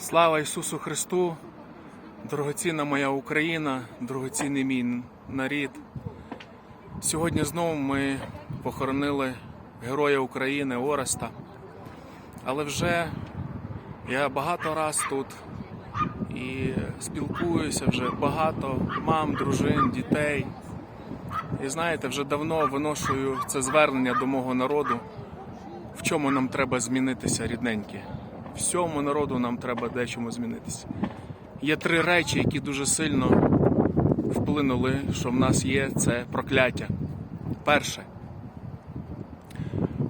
Слава Ісусу Христу, дорогоцінна моя Україна, дорогоцінний мій нарід. Сьогодні знову ми похоронили Героя України Ореста. Але вже я багато раз тут і спілкуюся вже багато мам, дружин, дітей. І знаєте, вже давно виношую це звернення до мого народу, в чому нам треба змінитися, рідненькі. Всьому народу нам треба дечому змінитися. Є три речі, які дуже сильно вплинули, що в нас є це прокляття. Перше,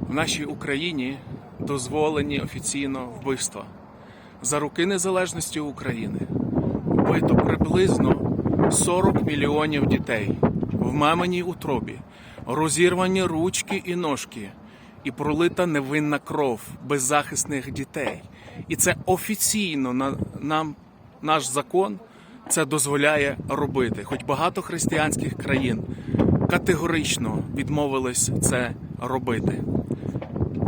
в нашій Україні дозволені офіційно вбивства. За роки незалежності України вбито приблизно 40 мільйонів дітей в маминій утробі, розірвані ручки і ножки, і пролита невинна кров беззахисних дітей. І це офіційно на, нам наш закон це дозволяє робити. Хоч багато християнських країн категорично відмовились це робити.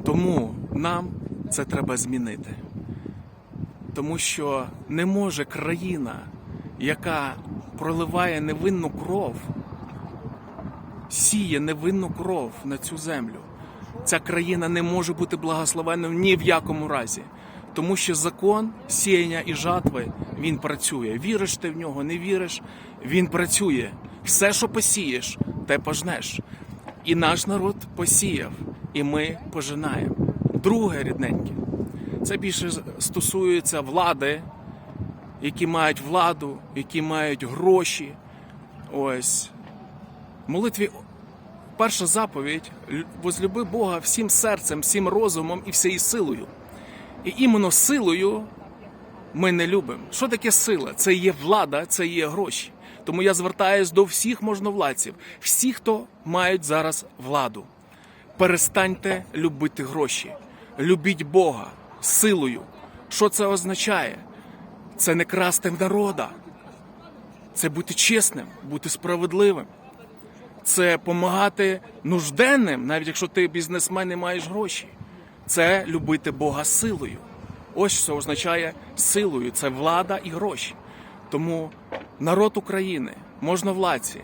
Тому нам це треба змінити. Тому що не може країна, яка проливає невинну кров, сіє невинну кров на цю землю. Ця країна не може бути благословенною ні в якому разі. Тому що закон сіяння і жатви він працює. Віриш ти в нього, не віриш, він працює. Все, що посієш, те пожнеш. І наш народ посіяв, і ми пожинаємо. Друге рідненьке, це більше стосується влади, які мають владу, які мають гроші. Ось в молитві перша заповідь возлюби Бога всім серцем, всім розумом і всією силою. І іменно силою ми не любимо. Що таке сила? Це є влада, це є гроші. Тому я звертаюся до всіх можновладців, всіх, хто мають зараз владу. Перестаньте любити гроші, любіть Бога силою. Що це означає? Це не красти в народа, це бути чесним, бути справедливим. Це допомагати нужденним, навіть якщо ти бізнесмен і маєш гроші. Це любити Бога силою. Ось що означає силою. Це влада і гроші. Тому народ України, можновладці,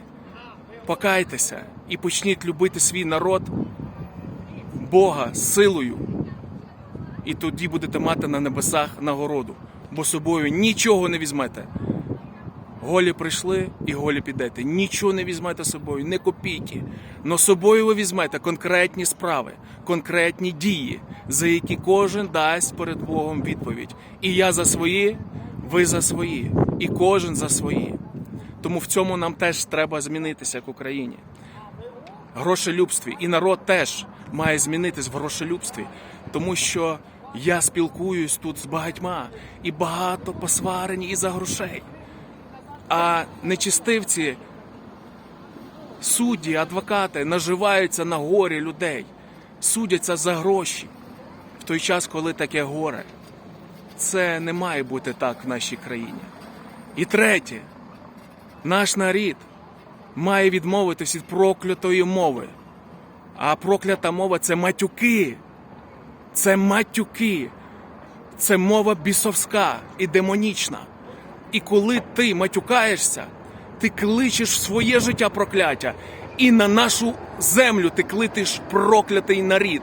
покайтеся і почніть любити свій народ Бога силою. І тоді будете мати на небесах нагороду, бо собою нічого не візьмете. Голі прийшли і голі підете. Нічого не візьмете з собою, не копійки. Но собою ви візьмете конкретні справи, конкретні дії, за які кожен дасть перед Богом відповідь. І я за свої, ви за свої, і кожен за свої. Тому в цьому нам теж треба змінитися як Україні. Грошелюбстві. І народ теж має змінитись в грошелюбстві, тому що я спілкуюсь тут з багатьма і багато посварені і за грошей. А нечистивці, судді, адвокати наживаються на горі людей, судяться за гроші в той час, коли таке горе. Це не має бути так в нашій країні. І третє, наш нарід має відмовитись від проклятої мови. А проклята мова це матюки. Це матюки. Це мова бісовська і демонічна. І коли ти матюкаєшся, ти кличеш в своє життя прокляття, і на нашу землю ти кличеш проклятий нарід.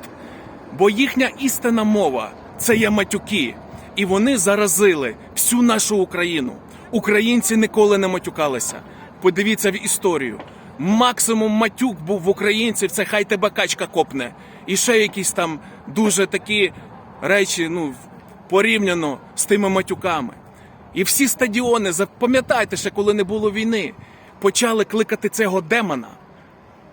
Бо їхня істинна мова це є матюки, і вони заразили всю нашу Україну. Українці ніколи не матюкалися. Подивіться в історію. Максимум матюк був в українців, це хай тебе качка копне. І ще якісь там дуже такі речі, ну, порівняно з тими матюками. І всі стадіони, запам'ятайте ще, коли не було війни, почали кликати цього демона.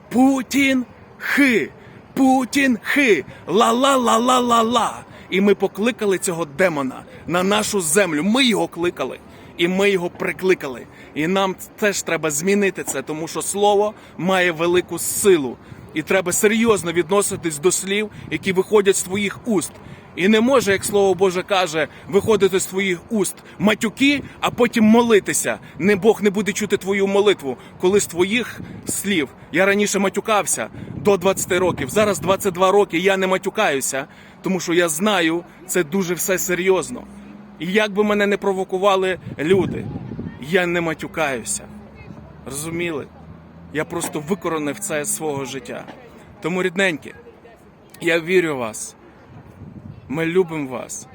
Путін хи, Путін хи, ла-ла-ла-ла-ла-ла. І ми покликали цього демона на нашу землю. Ми його кликали, і ми його прикликали. І нам теж треба змінити це, тому що слово має велику силу. І треба серйозно відноситись до слів, які виходять з твоїх уст. І не може, як слово Боже каже, виходити з твоїх уст матюки, а потім молитися. Не Бог не буде чути твою молитву, коли з твоїх слів я раніше матюкався до 20 років. Зараз 22 роки я не матюкаюся, тому що я знаю, це дуже все серйозно. І як би мене не провокували люди, я не матюкаюся. Розуміли? Я просто викоронив це з свого життя. Тому, рідненькі, я вірю в вас. Ми любимо вас.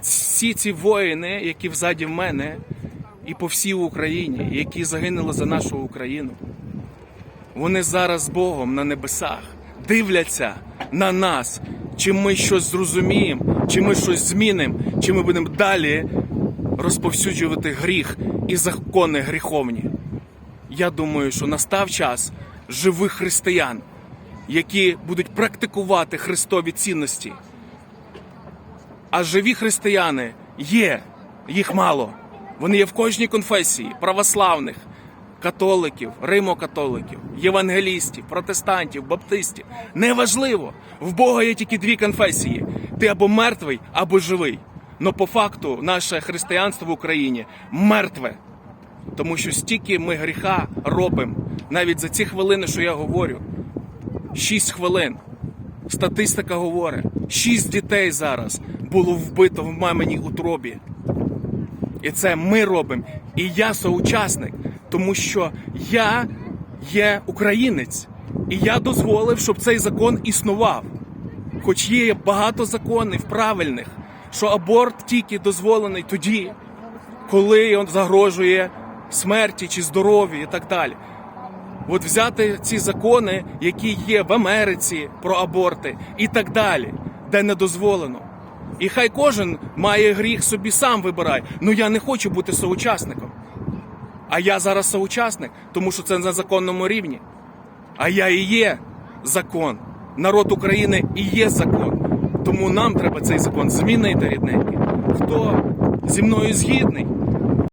Всі ці воїни, які взаді мене, і по всій Україні, які загинули за нашу Україну, вони зараз з Богом на небесах дивляться на нас, чи ми щось зрозуміємо, чи ми щось змінимо, чи ми будемо далі розповсюджувати гріх і закони гріховні. Я думаю, що настав час живих християн, які будуть практикувати Христові цінності. А живі християни є, їх мало. Вони є в кожній конфесії православних, католиків, римокатоликів, євангелістів, протестантів, баптистів. Неважливо. В Бога є тільки дві конфесії: ти або мертвий, або живий. Но по факту наше християнство в Україні мертве. Тому що стільки ми гріха робимо навіть за ці хвилини, що я говорю. Шість хвилин. Статистика говорить, шість дітей зараз було вбито в маминій утробі. І це ми робимо. І я соучасник, тому що я є українець. І я дозволив, щоб цей закон існував. Хоч є багато законів правильних, що аборт тільки дозволений тоді, коли він загрожує смерті чи здоров'ю і так далі. От взяти ці закони, які є в Америці про аборти і так далі, де не дозволено. І хай кожен має гріх собі сам вибирає. Ну я не хочу бути соучасником. А я зараз соучасник, тому що це на законному рівні. А я і є закон. Народ України і є закон. Тому нам треба цей закон змінити, рідненький. Хто зі мною згідний,